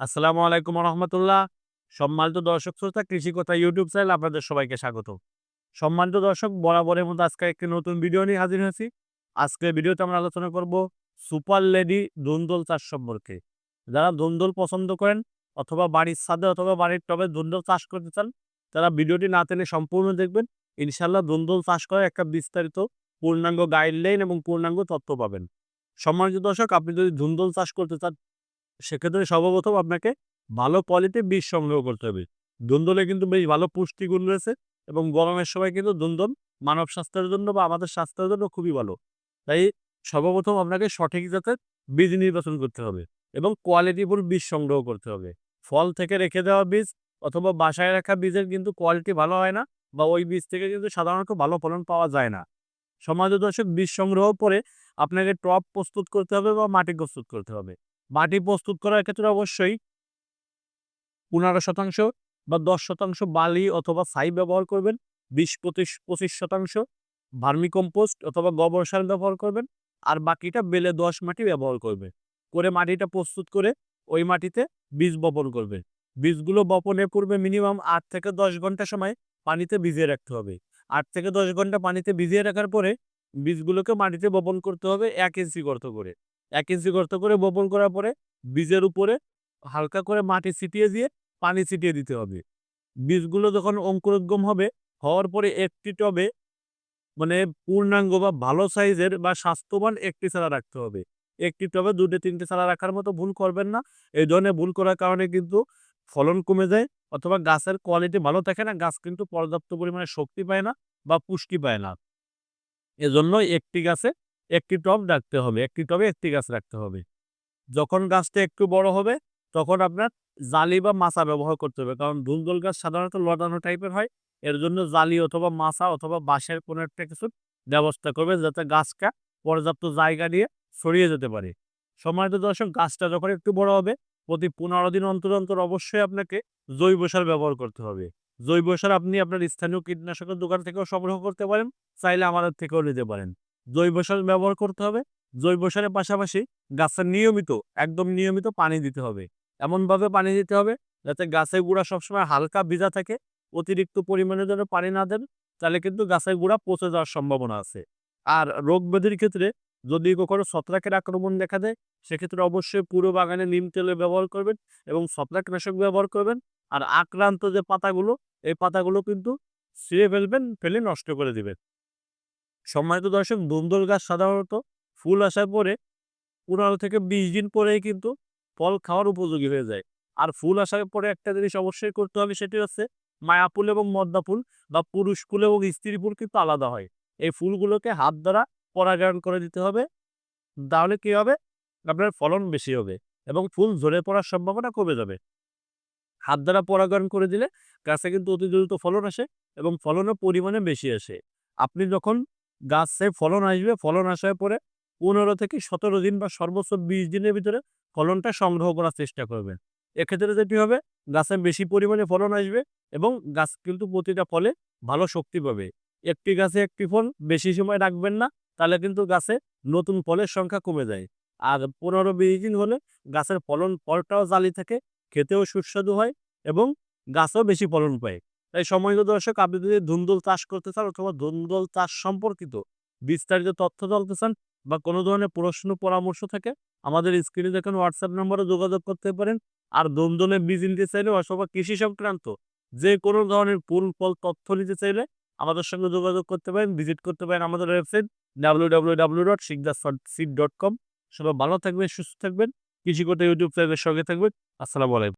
আসসালামু আলাইকুম রহমতুল্লাহ সম্মানিত দর্শক শ্রোতা, কৃষি কথা ইউটিউব চ্যানেল আপনাদের সবাইকে স্বাগত। সম্মানিত দর্শক, বরাবরের মতো আজকে একটি নতুন ভিডিও নিয়ে হাজির হয়েছি। আজকের ভিডিওতে আমরা আলোচনা করব সুপার লেডি ধুন্দল চাষ সম্পর্কে। যারা ধুন্দল পছন্দ করেন অথবা বাড়ির ছাদে অথবা বাড়ির টবে ধুন্দল চাষ করতে চান, তারা ভিডিওটি না টেনে সম্পূর্ণ দেখবেন। ইনশাল্লাহ ধুন্দল চাষ করার একটা বিস্তারিত পূর্ণাঙ্গ গাইডলাইন এবং পূর্ণাঙ্গ তথ্য পাবেন। সম্মানিত দর্শক, আপনি যদি ধুন্দল চাষ করতে চান সেক্ষেত্রে সর্বপ্রথম আপনাকে ভালো কোয়ালিটির বীজ সংগ্রহ করতে হবে। ধুন্দলে কিন্তু বেশ ভালো পুষ্টিগুণ রয়েছে এবং গরমের সময় কিন্তু ধুন্দল মানব স্বাস্থ্যের জন্য বা আমাদের স্বাস্থ্যের জন্য খুবই ভালো। তাই সর্বপ্রথম আপনাকে সঠিক জাতের বীজ নির্বাচন করতে হবে এবং কোয়ালিটিফুল বীজ সংগ্রহ করতে হবে। ফল থেকে রেখে দেওয়া বীজ অথবা বাসায় রাখা বীজের কিন্তু কোয়ালিটি ভালো হয় না বা ওই বীজ থেকে কিন্তু সাধারণত ভালো ফলন পাওয়া যায় না। সমাজ দর্শক বীজ সংগ্রহ করে আপনাকে টপ প্রস্তুত করতে হবে বা মাটি প্রস্তুত করতে হবে। মাটি প্রস্তুত করার ক্ষেত্রে অবশ্যই পনেরো শতাংশ বা দশ শতাংশ বালি অথবা ছাই ব্যবহার করবেন, বিশ পঁচিশ পঁচিশ শতাংশ ভার্মি কম্পোস্ট অথবা গোবর সার ব্যবহার করবেন, আর বাকিটা বেলে দশ মাটি ব্যবহার করবে। করে মাটিটা প্রস্তুত করে ওই মাটিতে বীজ বপন করবে। বীজগুলো বপনের পূর্বে মিনিমাম আট থেকে দশ ঘণ্টা সময় পানিতে ভিজিয়ে রাখতে হবে। আট থেকে দশ ঘণ্টা পানিতে ভিজিয়ে রাখার পরে বীজগুলোকে মাটিতে বপন করতে হবে এক ইঞ্চি গর্ত করে। এক ইঞ্চি গর্ত করে বপন করার পরে বীজের উপরে হালকা করে মাটি ছিটিয়ে দিয়ে পানি ছিটিয়ে দিতে হবে। বীজগুলো যখন অঙ্কুরোদ্গম হবে, হওয়ার পরে একটি টবে মানে পূর্ণাঙ্গ বা ভালো সাইজের বা স্বাস্থ্যবান একটি চারা রাখতে হবে। একটি টবে দুটো তিনটে চারা রাখার মতো ভুল করবেন না। এই ধরনের ভুল করার কারণে কিন্তু ফলন কমে যায় অথবা গাছের কোয়ালিটি ভালো থাকে না, গাছ কিন্তু পর্যাপ্ত পরিমাণে শক্তি পায় না বা পুষ্টি পায় না। এজন্য একটি গাছে একটি টব রাখতে হবে, একটি টবে একটি গাছ রাখতে হবে। যখন গাছটা একটু বড় হবে, তখন আপনার জালি বা মাছা ব্যবহার করতে হবে। কারণ ধুন্দল গাছ সাধারণত লটানো টাইপের হয়, এর জন্য জালি অথবা মাছা অথবা বাঁশের কোনো একটা কিছু ব্যবস্থা করবে যাতে গাছটা পর্যাপ্ত জায়গা নিয়ে ছড়িয়ে যেতে পারে। সময়ত দর্শক, গাছটা যখন একটু বড় হবে, প্রতি পনেরো দিন অন্তর অন্তর অবশ্যই আপনাকে জৈব সার ব্যবহার করতে হবে। জৈব সার আপনি আপনার স্থানীয় কীটনাশকের দোকান থেকেও সংগ্রহ করতে পারেন, চাইলে আমাদের থেকেও নিতে পারেন। জৈব সার ব্যবহার করতে হবে। জৈব সারের পাশাপাশি গাছের নিয়মিত, একদম নিয়মিত পানি দিতে হবে। এমনভাবে পানি দিতে হবে যাতে গাছের গুঁড়া সবসময় হালকা ভিজা থাকে, অতিরিক্ত পরিমাণে যেন পানি না দেন, তাহলে কিন্তু গাছের গুঁড়া পচে যাওয়ার সম্ভাবনা আছে। আর রোগ ব্যাধির ক্ষেত্রে যদি কখনো ছত্রাকের আক্রমণ দেখা দেয়, সেক্ষেত্রে অবশ্যই পুরো বাগানে নিম তেলে ব্যবহার করবেন এবং ছত্রাকনাশক ব্যবহার করবেন। আর আক্রান্ত যে পাতাগুলো, এই পাতাগুলো কিন্তু ছিঁড়ে ফেলবেন, ফেলে নষ্ট করে দিবেন। সম্মানিত দর্শক, দুন্দল গাছ সাধারণত ফুল আসার পরে পনেরো থেকে বিশ দিন পরেই কিন্তু ফল খাওয়ার উপযোগী হয়ে যায়। আর ফুল আসার পরে একটা জিনিস অবশ্যই করতে হবে, সেটি হচ্ছে মায়া ফুল এবং মদ্দা ফুল বা পুরুষ ফুল এবং স্ত্রী ফুল কিন্তু আলাদা হয়। এই ফুলগুলোকে হাত দ্বারা পরাগায়ন করে দিতে হবে। তাহলে কি হবে? আপনার ফলন বেশি হবে এবং ফুল ঝরে পড়ার সম্ভাবনা কমে যাবে। হাত দ্বারা পরাগায়ন করে দিলে গাছে কিন্তু অতি দ্রুত ফলন আসে এবং ফলনের পরিমাণে বেশি আসে। আপনি যখন গাছে ফলন আসবে। ফলন আসার পরে পনেরো থেকে সতেরো দিন বা সর্বোচ্চ বিশ দিনের ভিতরে ফলনটা সংগ্রহ করার চেষ্টা করবেন। এক্ষেত্রে যেটি হবে, গাছে বেশি পরিমাণে ফলন আসবে এবং গাছ কিন্তু প্রতিটা ফলে ভালো শক্তি পাবে। একটি গাছে একটি ফল বেশি সময় রাখবেন না, তাহলে কিন্তু গাছে নতুন ফলের সংখ্যা কমে যায়। আর পনেরো বিশ দিন হলে গাছের ফলন, ফলটাও জালি থাকে, খেতেও সুস্বাদু হয় এবং গাছও বেশি ফলন পায়। তাই সময় দর্শক, আপনি যদি ধুন্দল চাষ করতে চান অথবা ধুন্দল চাষ সম্পর্কিত বিস্তারিত তথ্য জানতে চান বা কোনো ধরনের প্রশ্ন, পরামর্শ থাকে, আমাদের স্ক্রিনে দেখেন হোয়াটসঅ্যাপ নম্বরে যোগাযোগ করতে পারেন। আর দমদমে বীজ নিতে চাইলে অথবা কৃষি সংক্রান্ত যে কোনো ধরনের ফুল, ফল, তথ্য নিতে চাইলে আমাদের সঙ্গে যোগাযোগ করতে পারেন ভিজিট করতে পারেন আমাদের website W W W dot sit dot com সবাই ভালো থাকবেন, সুস্থ থাকবেন। কৃষি করতে ইউটিউব চ্যানেলের সঙ্গে থাকবেন। আসসালামু আলাইকুম।